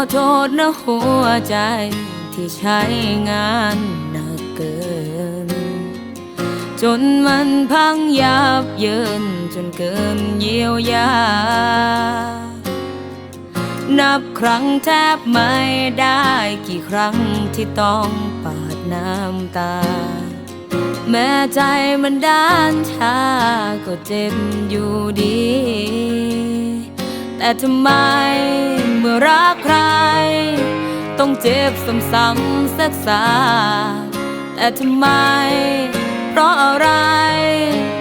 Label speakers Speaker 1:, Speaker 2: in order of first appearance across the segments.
Speaker 1: ขอโทษนะหัวใจที่ใช้งานหนักเกิน จนมันพังยับเยินจนเกินเยียวยา นับครั้งแทบไม่ได้กี่ครั้งที่ต้องปาดน้ำตา แม้ใจมันด้านชาก็เจ็บอยู่ดี แต่ทำไมเมื่อรัก ร ต้องเจ็บซ้ำๆสักสาแต่ทำไม เพราะอะไร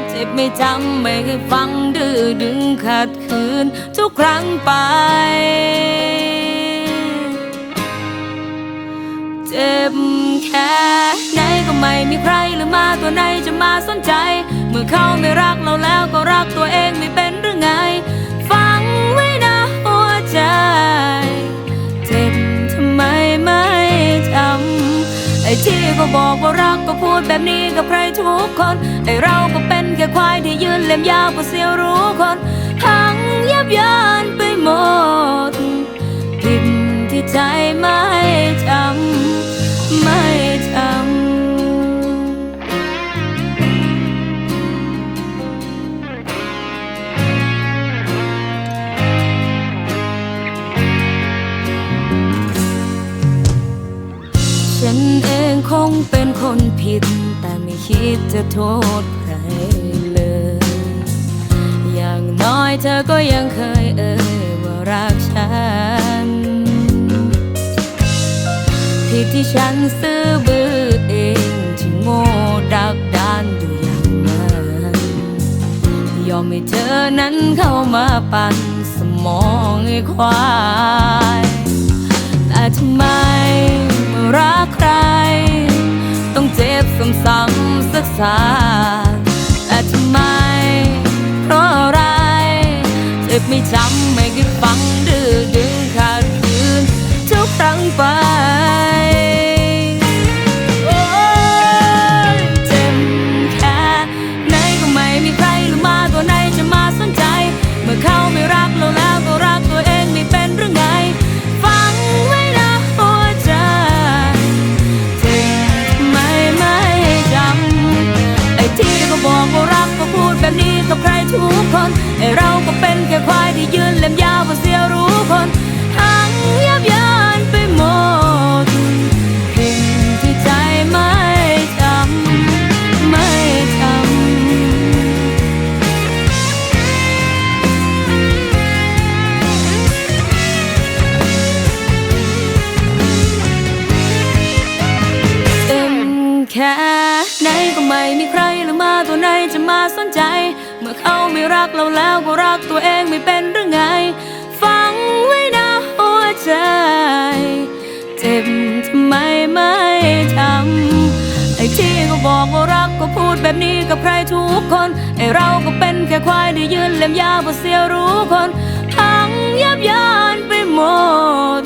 Speaker 1: เจ็บไม่จำไม่เคยฟังดื้อดึงขัดขืนทุกครั้งไป เจ็บแค่ไหนก็ไม่มีใครหรือมาตัวไหนจะมาสนใจ เมื่อเขาไม่รักเราแล้ว ไอ้ที่ก็บอกว่ารักก็พูดแบบนี้กับใครทุกคน ไอ้เราก็เป็นแค่ควายที่ยืนเล็มยาวผู้เสียวรู้คนถ้า ฉันเองคงเป็นคนผิด แต่ไม่คิดจะโทษใครเลย อย่างน้อยเธอก็ยังเคยเอ่ยว่ารักฉัน ผิดที่ฉันซื้อบื้อเองที่โง่ดักดานอยู่อย่างนั้นยอมให้เธอนั้นเข้ามาปั่นสมองให้ควาย แต่ทำไม เจ็บซ้ำๆสักสาแต่ทำไม เพราะอะไรเจ็บไม่จำไม่คิดฟังดื้อดึงขาดคืนทุกครั้งไป แบบนี้กับใครทุกคนไอเราก็เป็นแค่ควายที่ยืนเล็มยาวว่าเสียรู้คนทั้งยับยันไปหมดผิดที่ใจไม่จำไม่จำเต็มแค่ ไหนก็ไม่มีใครหรือมาตัวไหนจะมาสนใจ เมื่อเขาไม่รักเราแล้วก็รักตัวเองไม่เป็นหรือไง ฟังไว้นะหัวใจ เจ็บทำไมไม่ทำไอ้ที่ก็บอกว่ารักก็พูดแบบนี้กับใครทุกคน ไอ้เราก็เป็นแค่ควายที่ยืนเล็มยาวกว่เสียวรู้คนทั้งยับยันไปหมด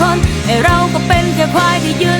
Speaker 1: คนไอเราก็เป็นแค่ควายที่ยืน